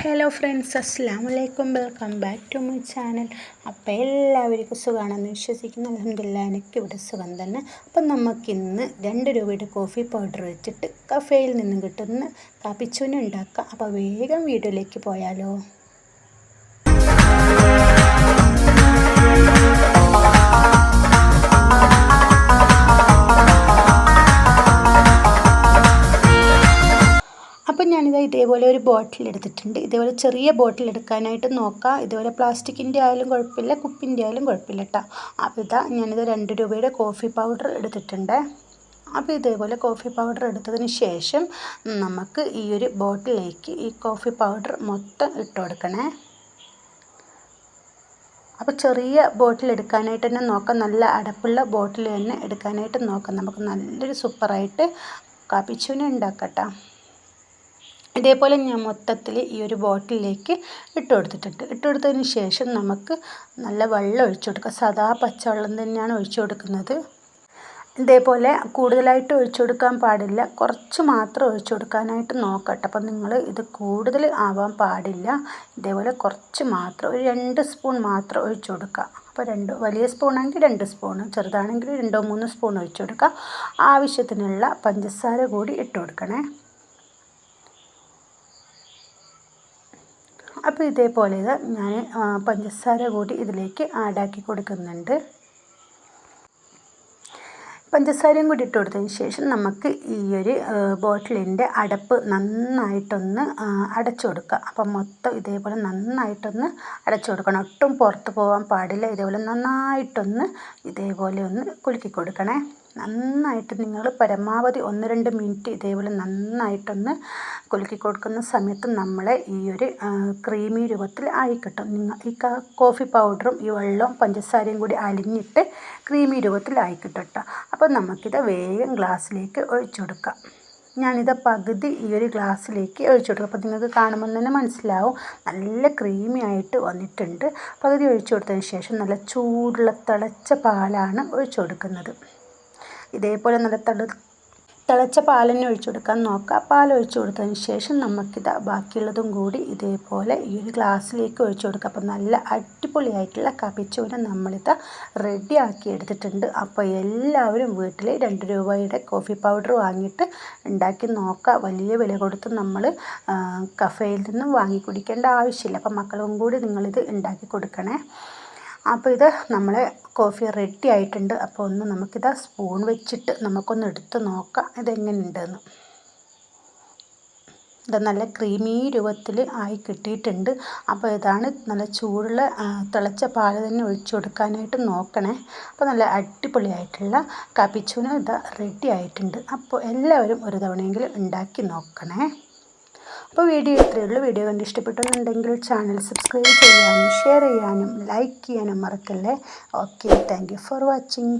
Hello friends അസ്സാം വലൈക്കും welcome back to my channel. അപ്പോൾ എല്ലാവർക്കും സുഖമാണെന്ന് വിശ്വസിക്കുന്നു. അലഹമില്ല എനിക്ക് ഇവിടെ സുഖം തന്നെ. അപ്പം നമുക്കിന്ന് രണ്ട് രൂപയുടെ കോഫി പൗഡർ വെച്ചിട്ട് കഫേയിൽ നിന്നും കിട്ടുന്ന കാപ്പിച്ചൂന ഉണ്ടാക്കാം. അപ്പോൾ വേഗം വീഡിയോയിലേക്ക് പോയാലോ. ഇതേപോലെ ഒരു ബോട്ടിൽ എടുത്തിട്ടുണ്ട്. ഇതേപോലെ ചെറിയ ബോട്ടിൽ എടുക്കാനായിട്ട് നോക്കാം. ഇതേപോലെ പ്ലാസ്റ്റിക്കിന്റെ ആയാലും കുഴപ്പമില്ല കുപ്പിന്റെ ആയാലും കുഴപ്പമില്ല കേട്ടോ അപ്പോൾ ഇതാ ഞാനിത് രണ്ട് രൂപയുടെ കോഫി പൗഡർ എടുത്തിട്ടുണ്ട്. അപ്പോൾ ഇതേപോലെ കോഫി പൗഡർ എടുത്തതിന് ശേഷം നമുക്ക് ഈ ഒരു ബോട്ടിലേക്ക് ഈ കോഫി പൗഡർ മൊത്തം ഇട്ട് കൊടുക്കണേ. അപ്പോൾ ചെറിയ ബോട്ടിൽ എടുക്കാനായിട്ട് തന്നെ നോക്കാം. നല്ല അടപ്പുള്ള ബോട്ടിൽ തന്നെ എടുക്കാനായിട്ട് നോക്കാം. നമുക്ക് നല്ലൊരു സൂപ്പറായിട്ട് കാപ്പിച്ചൂന ഉണ്ടാക്കാം ഇതേപോലെ ഞാൻ മൊത്തത്തിൽ ഈ ഒരു ബോട്ടിലേക്ക് ഇട്ട് കൊടുത്തിട്ടുണ്ട്. ഇട്ട് കൊടുത്തതിന് ശേഷം നമുക്ക് നല്ല വെള്ളം ഒഴിച്ചു കൊടുക്കുക സാധാ പച്ചവെള്ളം തന്നെയാണ് ഒഴിച്ചു കൊടുക്കുന്നത്. ഇതേപോലെ കൂടുതലായിട്ട് ഒഴിച്ചു കൊടുക്കാൻ പാടില്ല. കുറച്ച് മാത്രം ഒഴിച്ചു കൊടുക്കാനായിട്ട് നോക്കട്ടെ. അപ്പം നിങ്ങൾ ഇത് കൂടുതൽ ആവാൻ പാടില്ല. ഇതേപോലെ കുറച്ച് മാത്രം ഒരു രണ്ട് സ്പൂൺ മാത്രം ഒഴിച്ചു കൊടുക്കുക. അപ്പോൾ രണ്ട് വലിയ സ്പൂണാണെങ്കിൽ രണ്ട് സ്പൂൺ ചെറുതാണെങ്കിൽ രണ്ടോ മൂന്നോ സ്പൂൺ ഒഴിച്ചു കൊടുക്കുക. ആവശ്യത്തിനുള്ള പഞ്ചസാര കൂടി ഇട്ട് കൊടുക്കണേ. അപ്പോൾ ഇതേപോലെ ഇത് ഞാൻ പഞ്ചസാര കൂടി ഇതിലേക്ക് ആഡാക്കി കൊടുക്കുന്നുണ്ട്. പഞ്ചസാരയും കൂടി ഇട്ട് കൊടുത്തതിന് ശേഷം നമുക്ക് ഈ ഒരു ബോട്ടിലിന്റെ അടപ്പ് നന്നായിട്ടൊന്ന് അടച്ചു കൊടുക്കുക അപ്പം മൊത്തം ഇതേപോലെ നന്നായിട്ടൊന്ന് അടച്ചു കൊടുക്കണം. ഒട്ടും പുറത്ത് പോകാൻ പാടില്ല. ഇതേപോലെ നന്നായിട്ടൊന്ന് ഇതേപോലെ ഒന്ന് കുലുക്കി കൊടുക്കണേ. നന്നായിട്ട് നിങ്ങൾ പരമാവധി ഒന്ന് രണ്ട് മിനിറ്റ് ഇതേപോലെ നന്നായിട്ടൊന്ന് കുലുക്കി കൊടുക്കുന്ന സമയത്ത് നമ്മളെ ഈ ഒരു ക്രീമി രൂപത്തിൽ ആയി കിട്ടും നിങ്ങൾ ഈ കോഫി പൗഡറും ഈ വെള്ളവും പഞ്ചസാരയും കൂടി അലിഞ്ഞിട്ട് ക്രീമി രൂപത്തിൽ ആയി കിട്ടും കേട്ടോ അപ്പോൾ നമുക്കിത് വേഗം ഗ്ലാസ്സിലേക്ക് ഒഴിച്ചു കൊടുക്കാം. ഞാനിത് പകുതി ഈ ഒരു ഗ്ലാസ്സിലേക്ക് ഒഴിച്ചു കൊടുക്കും അപ്പോൾ നിങ്ങൾക്ക് കാണുമ്പോൾ തന്നെ മനസ്സിലാവും. നല്ല ക്രീമി ആയിട്ട് വന്നിട്ടുണ്ട്. പകുതി ഒഴിച്ചു കൊടുത്തതിന് ശേഷം നല്ല ചൂടുള്ള തിളച്ച പാലാണ് ഒഴിച്ചു കൊടുക്കുന്നത്. ഇതേപോലെ നല്ല തടു തിളച്ച തന്നെ ഒഴിച്ചു കൊടുക്കാൻ നോക്കുക. പാൽ ഒഴിച്ചു കൊടുത്തതിന് ശേഷം നമുക്കിത് ബാക്കിയുള്ളതും കൂടി ഇതേപോലെ ഈ ഒരു ഗ്ലാസ്സിലേക്ക് ഒഴിച്ചു കൊടുക്കുക അപ്പോൾ നല്ല അടിപൊളിയായിട്ടുള്ള കപ്പിച്ചൂന നമ്മളിത് റെഡിയാക്കി എടുത്തിട്ടുണ്ട്. അപ്പോൾ എല്ലാവരും വീട്ടിൽ രണ്ട് രൂപയുടെ കോഫി പൗഡർ വാങ്ങിയിട്ട് ഉണ്ടാക്കി നോക്കുക. വലിയ വില കൊടുത്ത് നമ്മൾ കഫേയിൽ നിന്നും വാങ്ങി കുടിക്കേണ്ട ആവശ്യമില്ല. അപ്പോൾ മക്കളും കൂടി നിങ്ങളിത് ഉണ്ടാക്കി കൊടുക്കണേ. അപ്പോൾ ഇത് നമ്മളെ കോഫി റെഡി ആയിട്ടുണ്ട്. അപ്പോൾ ഒന്ന് നമുക്കിത് സ്പൂൺ വെച്ചിട്ട് നമുക്കൊന്ന് എടുത്ത് നോക്കാം ഇതെങ്ങനെയുണ്ടെന്ന്. ഇത് നല്ല ക്രീമി രൂപത്തിൽ ആയി കിട്ടിയിട്ടുണ്ട്. അപ്പോൾ ഇതാണ് നല്ല ചൂടുള്ള തിളച്ച പാൽ തന്നെ ഒഴിച്ചു കൊടുക്കാനായിട്ട് നോക്കണേ. അപ്പോൾ നല്ല അടിപൊളിയായിട്ടുള്ള കപ്പിച്ചൂന ഇത് റെഡി ആയിട്ടുണ്ട്. അപ്പോൾ എല്ലാവരും ഒരു തവണയെങ്കിലും ഉണ്ടാക്കി നോക്കണേ. അപ്പോൾ വീഡിയോ ഇത്രയേ ഉള്ളൂ. വീഡിയോ കണ്ട് ഇഷ്ടപ്പെട്ടെന്നുണ്ടെങ്കിൽ ചാനൽ സബ്സ്ക്രൈബ് ചെയ്യാനും ഷെയർ ചെയ്യാനും ലൈക്ക് ചെയ്യാനും മറക്കല്ലേ? Okay thank for watching.